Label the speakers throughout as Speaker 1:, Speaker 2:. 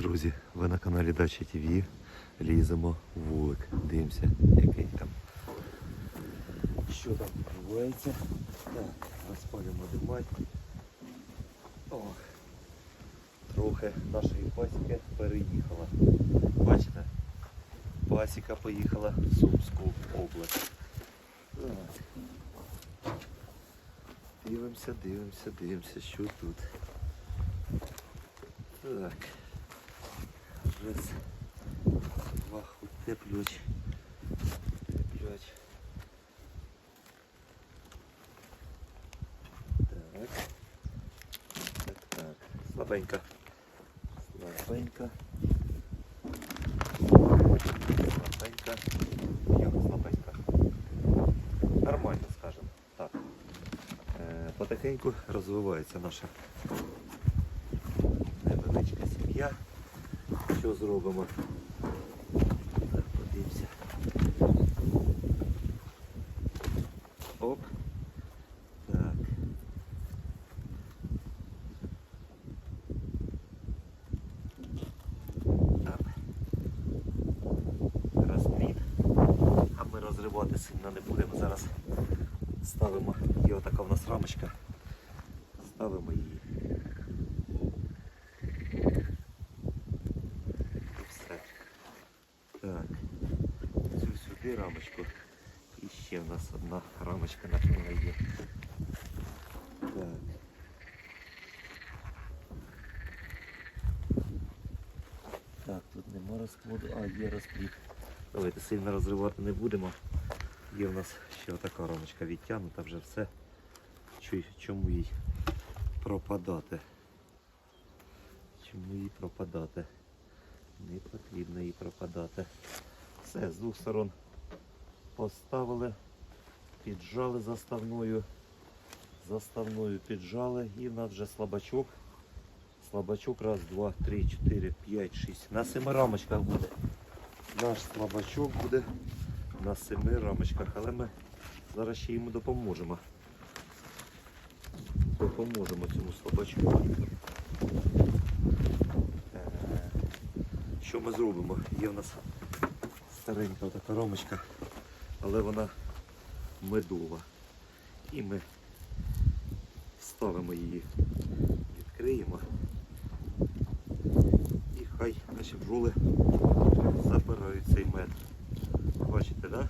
Speaker 1: Друзі, ви на каналі Дача ТВ. Ліземо в вулик. Дивимося, який там. Що там відбувається. Так, розпалюємо димать. О, трохи нашої пасіки переїхала. Бачите? Пасіка поїхала в Сумську область. Так. Дивимося, дивимося, дивимося, що тут. Так. Раз. Два утеплювач. Утеплювач. Так. Так, так. Слабенько. Слабенько. Слабенько. Як слабенько. Нормально, скажем. Так. Е, Потихеньку розвивається наша Що зробимо? Так, подивимося. Оп. Так. Так. Розплід. А ми розривати сильно не будемо. Зараз ставимо. Є отака в нас рамочка. Ставимо її. І все. Так. Цю сюди рамочку. І ще в нас одна рамочка накрила є. Так. Так, тут нема розкладу. А, є розплід. Давайте сильно розривати не будемо. Є в нас ще така рамочка відтягнута, вже все. Чому їй пропадати? Чому їй пропадати? Не потрібно їй пропадати. Все, з двох сторон поставили, піджали заставною, заставною піджали і в нас вже слабачок. Слабачок раз, два, три, чотири, п'ять, шість. На семи рамочках буде. Наш слабачок буде на семи рамочках, але ми зараз ще йому допоможемо. Допоможемо цьому слабачку. Е, Що ми зробимо? Є в нас старенька така рамочка, але вона медова. І ми ставимо її, відкриємо. І хай наші бджоли забирають цей мед. Бачите, да?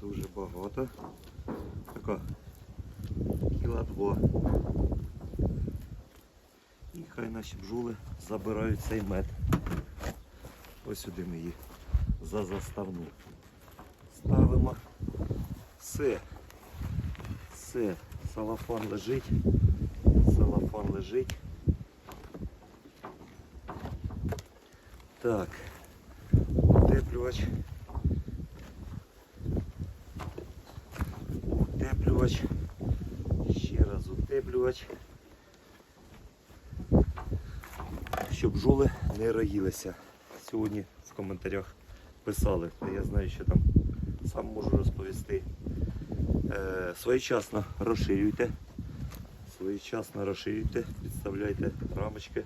Speaker 1: Дуже багато. Така кіла два. І хай наші бджоли забирають цей мед. Ось сюди ми її за заставну. Ставимо. Все. Все. Салафан лежить. Салафан лежить. Так. Утеплювач. Утеплювач. Ще раз утеплювач. Щоб бджоли не роїлися. Сьогодні в коментарях писали, я знаю, що там сам можу розповісти. Е, своєчасно розширюйте. Своєчасно розширюйте, підставляйте рамочки.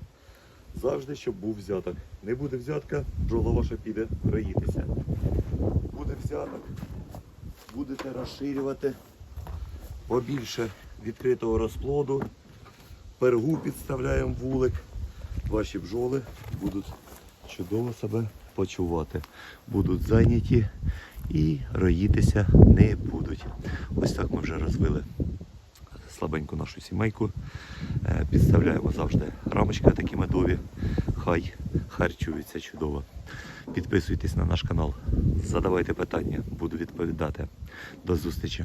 Speaker 1: Завжди, щоб був взяток. Не буде взятка, бджола ваша піде роїтися. Буде взяток, будете розширювати побільше відкритого розплоду. Пергу підставляємо вулик. Ваші бджоли будуть чудово себе почувати. Будуть зайняті і роїтися не будуть. Ось так ми вже розвили слабеньку нашу сімейку. Е, Підставляємо завжди рамочки такі медові. Хай харчуються чудово. Підписуйтесь на наш канал, задавайте питання, буду відповідати. До зустрічі.